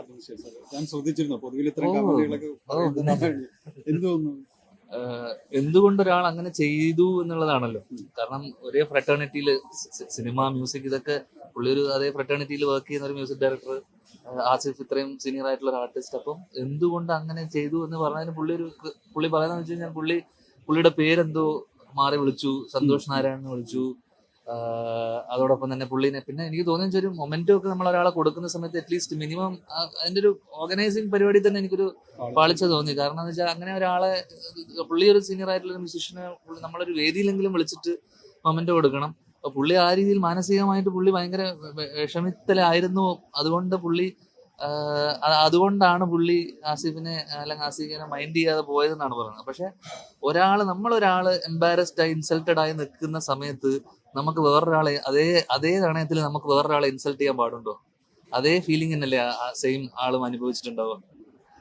ആർട്ടിഫിഷ്യൽസ് ഞാൻ ശ്രദ്ധിച്ചിരുന്നു പൊതുവിൽ ഇത്തരം ഓ, കമന്റുകളൊക്കെ എന്ത് തോന്നുന്നു എന്തുകൊണ്ട് ഒരാൾ അങ്ങനെ ചെയ്തു എന്നുള്ളതാണല്ലോ. കാരണം ഒരേ ഫ്രട്ടേണിറ്റിയിൽ സിനിമ മ്യൂസിക് ഇതൊക്കെ പുള്ളി ഒരു അതേ ഫ്രട്ടേണിറ്റിയിൽ വർക്ക് ചെയ്യുന്ന ഒരു മ്യൂസിക് ഡയറക്ടർ ആസിഫ് ഇത്രയും സീനിയർ ആയിട്ടുള്ള ഒരു ആർട്ടിസ്റ്റ് അപ്പം എന്തുകൊണ്ട് അങ്ങനെ ചെയ്തു എന്ന് പറഞ്ഞതിന് പുള്ളി ഒരു പുള്ളി പറയുന്നത് വെച്ച് കഴിഞ്ഞാൽ പുള്ളി പുള്ളിയുടെ പേരെന്തോ മാറി വിളിച്ചു. സന്തോഷ് നാരായണെന്ന് വിളിച്ചു. അതോടൊപ്പം തന്നെ പുള്ളിനെ. പിന്നെ എനിക്ക് തോന്നിയ ഒരു മൊമെന്റോ ഒക്കെ നമ്മൾ ഒരാളെ കൊടുക്കുന്ന സമയത്ത് അറ്റ്ലീസ്റ്റ് മിനിമം അതിന്റെ ഒരു ഓർഗനൈസിങ് പരിപാടി തന്നെ എനിക്കൊരു പാളിച്ച തോന്നി. കാരണം എന്ന് വെച്ചാൽ അങ്ങനെ ഒരാളെ പുള്ളി ഒരു സീനിയർ ആയിട്ടുള്ള മ്യൂസീഷ്യനെ നമ്മളൊരു വേദിയിലെങ്കിലും വിളിച്ചിട്ട് മൊമെന്റ് കൊടുക്കണം. പുള്ളി ആ രീതിയിൽ മാനസികമായിട്ട് പുള്ളി ഭയങ്കര വിഷമിത്തലായിരുന്നു. അതുകൊണ്ട് പുള്ളി അതുകൊണ്ടാണ് പുള്ളി ആസിഫിനെ അല്ലെങ്കിൽ ആസിഫിനെ മൈൻഡ് ചെയ്യാതെ പോയതെന്നാണ് പറയുന്നത്. പക്ഷെ ഒരാൾ നമ്മളൊരാൾ എംബാരസ്ഡ് ആയി ഇൻസൾട്ടഡ് ആയി നിൽക്കുന്ന സമയത്ത് നമുക്ക് വേറൊരാളെ അതേ അതേ നാണയത്തിൽ നമുക്ക് വേറൊരാളെ ഇൻസൾട്ട് ചെയ്യാൻ പാടുണ്ടോ? അതേ ഫീലിംഗ് തന്നെയല്ലേ സെയിം ആളും അനുഭവിച്ചിട്ടുണ്ടാവുക.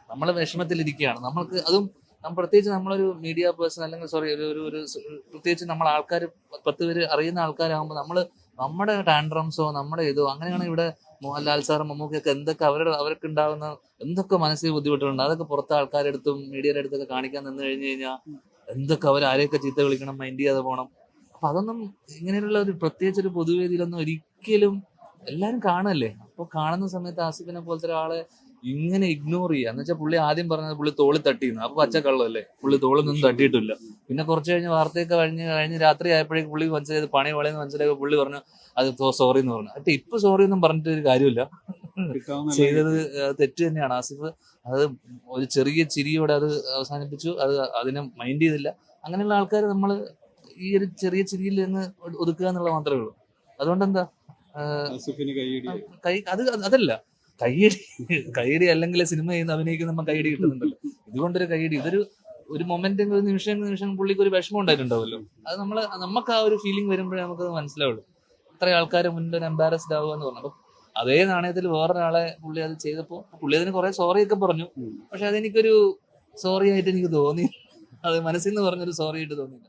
നമ്മൾ വിഷമത്തിലിരിക്കുകയാണ്. നമ്മൾക്ക് അതും നമ്മൾ പ്രത്യേകിച്ച് നമ്മളൊരു മീഡിയ പേഴ്സൺ അല്ലെങ്കിൽ സോറി ഒരു ഒരു ഒരു പ്രത്യേകിച്ച് നമ്മൾ ആൾക്കാർ പത്ത് പേര് അറിയുന്ന ആൾക്കാരാകുമ്പോൾ നമ്മൾ നമ്മുടെ ടാൻഡ്രംസോ നമ്മുടെ ഇതോ അങ്ങനെയാണ് ഇവിടെ മോഹൻലാൽ സാറും മമ്മൂക്കൊക്കെ എന്തൊക്കെ അവരുടെ അവർക്ക് ഉണ്ടാകുന്ന എന്തൊക്കെ മനസ്സിൽ ബുദ്ധിമുട്ടുണ്ട് അതൊക്കെ പുറത്തെ ആൾക്കാരുടെ അടുത്തും മീഡിയയുടെ അടുത്തൊക്കെ കാണിക്കാൻ നിന്ന് കഴിഞ്ഞു കഴിഞ്ഞാൽ എന്തൊക്കെ അവർ ആരെയൊക്കെ ചീത്ത വിളിക്കണം മൈൻഡ് ചെയ്യാതെ പോകണം അപ്പൊ അതൊന്നും ഇങ്ങനെയുള്ള ഒരു പ്രത്യേകിച്ച് ഒരു പൊതുവേദിയിലൊന്നും ഒരിക്കലും എല്ലാരും കാണല്ലേ? അപ്പൊ കാണുന്ന സമയത്ത് ആസിഫിനെ പോലത്തെ ഒരാളെ ഇങ്ങനെ ഇഗ്നോർ ചെയ്യുക. എന്ന് വെച്ചാൽ പുള്ളി ആദ്യം പറഞ്ഞത് പുള്ളി തോളി തട്ടിയിരുന്നു. അപ്പൊ പച്ചക്കള്ളല്ലേ പുള്ളി തോളിൽ നിന്നും തട്ടിയിട്ടില്ല. പിന്നെ കുറച്ച് കഴിഞ്ഞ് വാർത്തയൊക്കെ കഴിഞ്ഞ് കഴിഞ്ഞ് രാത്രി ആയപ്പോഴേക്കും പുള്ളി മനസ്സിലായത് പണി വളയെന്ന് മനസ്സിലായപ്പോ പുള്ളി പറഞ്ഞു അത് സോറി എന്ന് പറഞ്ഞു. അപ്പൊ ഇപ്പൊ സോറി ഒന്നും പറഞ്ഞിട്ട് ഒരു കാര്യമില്ല. ചെയ്തത് തെറ്റ് തന്നെയാണ്. ആസിഫ് അത് ഒരു ചെറിയ ചിരിയോടെ അത് അവസാനിപ്പിച്ചു. അത് അതിനെ മൈൻഡ് ചെയ്തില്ല. അങ്ങനെയുള്ള ആൾക്കാർ നമ്മൾ ഈ ഒരു ചെറിയ ചിരിയിൽ നിന്ന് ഒതുക്കുക എന്നുള്ള മാത്രമേ ഉള്ളൂ. അതുകൊണ്ട് എന്താ കൈ അത് അതല്ല. കൈയടി കൈയടി അല്ലെങ്കിൽ സിനിമ ചെയ്യുന്ന അഭിനയിക്കുന്ന നമ്മൾ കൈയടി കിട്ടുന്നുണ്ടല്ലോ. ഇതുകൊണ്ടൊരു കൈയടി ഇതൊരു ഒരു മൊമെന്റ് ഒരു നിമിഷം നിമിഷം പുള്ളിക്ക് ഒരു വിഷമം ഉണ്ടായിട്ടുണ്ടാവുമല്ലോ. അത് നമ്മൾ നമുക്ക് ആ ഒരു ഫീലിംഗ് വരുമ്പോഴേ നമുക്കത് മനസ്സിലാവുള്ളൂ. ഇത്ര ആൾക്കാരെ മുന്നിൽ ഒരു എംബാരസ്ഡ് ആവുക എന്ന് പറഞ്ഞു. അതേ നാണയത്തിൽ വേറൊരാളെ പുള്ളി അത് ചെയ്തപ്പോൾ പുള്ളി അതിന് കുറെ സോറി ഒക്കെ പറഞ്ഞു. പക്ഷെ അതെനിക്കൊരു സോറി ആയിട്ട് എനിക്ക് തോന്നി. അത് മനസ്സിൽ നിന്ന് പറഞ്ഞൊരു സോറി ആയിട്ട് തോന്നിയില്ല.